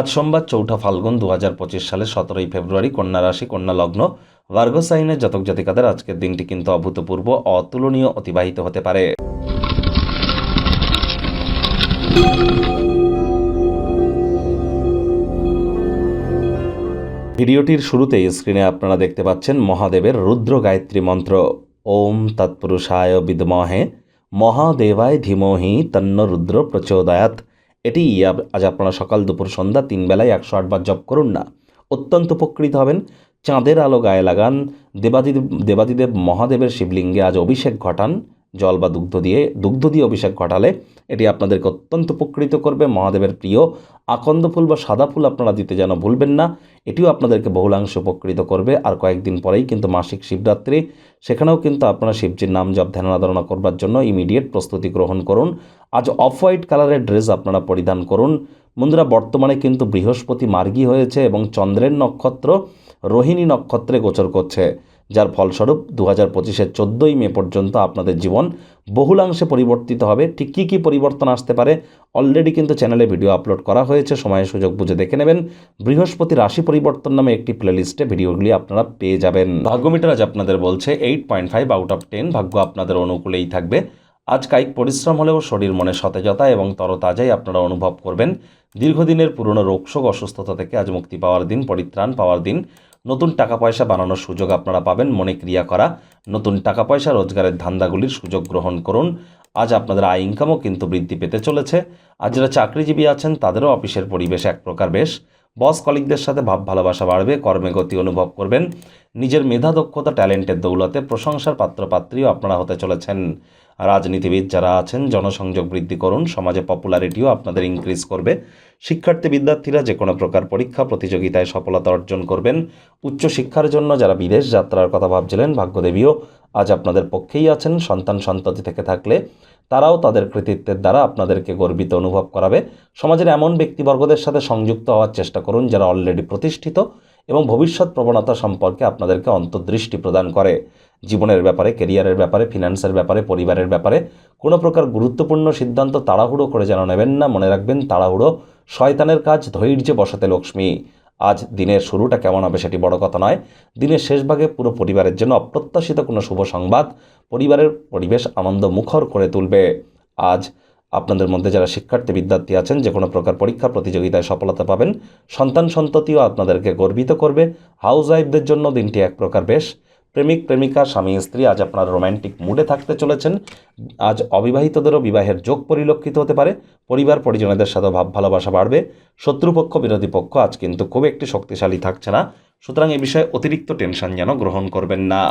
আজ সোমবার চৌঠা ফাল্গুন দু হাজার পঁচিশ সালের সতেরোই ফেব্রুয়ারি কন্যা রাশি, কন্যা লগ্ন ভার্গ সাইনের জাতক জাতিকাদের আজকের দিনটি কিন্তু অভূতপূর্ব, অতুলনীয়, অতিবাহিত হতে পারে। ভিডিওটির শুরুতেই স্ক্রিনে আপনারা দেখতে পাচ্ছেন মহাদেবের রুদ্র গায়ত্রী মন্ত্র। ওম তৎপুরুষায় বিদমহে, মহাদেবায় ধীমহি তন্ন রুদ্র প্রচোদয়াত এটি আজ আপনারা সকাল দুপুর সন্ধ্যা তিন বেলায় একশো আটবার জপ করুন না। অত্যন্ত উপকৃত হবেন। চাঁদের আলো গায়ে লাগান। দেবাদিদেব দেবাদিদেব মহাদেবের শিবলিঙ্গে আজ অভিষেক ঘটান। জল বা দুগ্ধ দিয়ে দুগ্ধ দিয়ে অভিষেক ঘটালে এটি আপনাদেরকে অত্যন্ত উপকৃত করবে। মহাদেবের প্রিয়, আকন্দ ফুল বা সাদা ফুল আপনারা দিতে যেন ভুলবেন না, এটিও আপনাদেরকে বহুলাংশে উপকৃত করবে। আর কয়েকদিন পরেই কিন্তু মাসিক শিবরাত্রি, সেখানেও কিন্তু আপনারা শিবজির নাম জপ, ধ্যান আরাধনা করবার জন্য ইমিডিয়েট প্রস্তুতি গ্রহণ করুন। আজ অফ হোয়াইট কালারের ড্রেস আপনারা পরিধান করুন। বন্ধুরা, বর্তমানে কিন্তু বৃহস্পতি মার্গী হয়েছে এবং চন্দ্রের নক্ষত্র রোহিণী নক্ষত্রে গোচর করছে। যার ফলস্বরূপ দু হাজার পঁচিশের চোদ্দোই মে পর্যন্ত আপনাদের জীবন বহুলাংশে পরিবর্তিত হবে। ঠিক কী কী পরিবর্তন আসতে পারে অলরেডি কিন্তু চ্যানেলে ভিডিও আপলোড করা হয়েছে। সময় সুযোগ বুঝে দেখে নেবেন। বৃহস্পতি রাশি পরিবর্তন নামে একটি প্লেলিস্টে ভিডিওগুলি আপনারা পেয়ে যাবেন। ভাগ্যমিটার আজ আপনাদের বলছে eight point five out of ten ভাগ্য আপনাদের অনুকূলেই থাকবে। আজ কায়িক পরিশ্রম হলেও শরীর মনে সতেজতা এবং তরতাজাই আপনারা অনুভব করবেন। দীর্ঘদিনের পুরনো রোগশোক অসুস্থতা থেকে আজ মুক্তি পাওয়ার দিন, পরিত্রাণ পাওয়ার দিন। নতুন টাকা পয়সা বানানোর সুযোগ আপনারা পাবেন। মনে ক্রিয়া করা, নতুন টাকা পয়সা রোজগারের ধান্দাগুলির সুযোগ গ্রহণ করুন। আজ আপনাদের আয় ইনকামও কিন্তু বৃদ্ধি পেতে চলেছে। আর যারা চাকরিজীবী আছেন, তাদেরও অফিসের পরিবেশ এক প্রকার বেশ। বস কলিকদের সাথে ভাব ভালোবাসা বাড়বে, কর্মে গতি অনুভব করবেন। নিজের মেধা, দক্ষতা ট্যালেন্টের দৌলতে প্রশংসার পাত্রপাত্রীও আপনারা হতে চলেছেন। রাজনীতিবিদ যারা আছেন, জনসংযোগ বৃদ্ধি করুন, সমাজে পপুলারিটিও আপনাদের ইনক্রিজ করবে। শিক্ষার্থী বিদ্যার্থীরা যে কোনো প্রকার পরীক্ষা, প্রতিযোগিতায় সফলতা অর্জন করবেন। উচ্চশিক্ষার জন্য যারা বিদেশ যাত্রার কথা ভাবছিলেন, ভাগ্যদেবীও আজ আপনাদের পক্ষেই আছেন। সন্তান সন্ততি থেকে থাকলে তারাও তাদের কৃতিত্বের দ্বারা আপনাদেরকে গর্বিত অনুভব করাবে। সমাজের এমন ব্যক্তিবর্গদের সাথে সংযুক্ত হওয়ার চেষ্টা করুন যারা অলরেডি প্রতিষ্ঠিত এবং ভবিষ্যৎ প্রবণতা সম্পর্কে আপনাদেরকে অন্তর্দৃষ্টি প্রদান করে। জীবনের ব্যাপারে কেরিয়ারের ব্যাপারে ফিনান্সের ব্যাপারে, পরিবারের ব্যাপারে, কোনো প্রকার গুরুত্বপূর্ণ সিদ্ধান্ত তাড়াহুড়ো করে যেন নেবেন না। মনে রাখবেন, তাড়াহুড়ো শয়তানের কাজ, ধৈর্যে বসাতে লক্ষ্মী। আজ দিনের শুরুটা কেমন হবে সেটি বড় কথা নয়। দিনের শেষ ভাগে পুরো পরিবারের জন্য অপ্রত্যাশিত কোনো শুভ সংবাদ পরিবারের পরিবেশ আনন্দ মুখর করে তুলবে। আজ আপনাদের মধ্যে যারা শিক্ষার্থী, বিদ্যার্থী আছেন, যে কোনো প্রকার পরীক্ষা প্রতিযোগিতায় সফলতা পাবেন, সন্তান সন্ততিও আপনাদেরকে গর্বিত করবে। হাউস ওয়াইফদের জন্য দিনটি এক প্রকার বেশ। প্রেমিক, প্রেমিকা, স্বামী, স্ত্রী আজ আপনার রোম্যান্টিক মুডে থাকতে চলেছেন। আজ অবিবাহিতদেরও বিবাহের যোগ পরিলক্ষিত হতে পারে। পরিবার, পরিজনদের সাথে ভাব, ভালোবাসা বাড়বে। শত্রুপক্ষ, বিরোধী পক্ষ আজ কিন্তু খুব একটি শক্তিশালী থাকছে না। সুতরাং এ বিষয়ে অতিরিক্ত টেনশন যেন গ্রহণ করবেন না।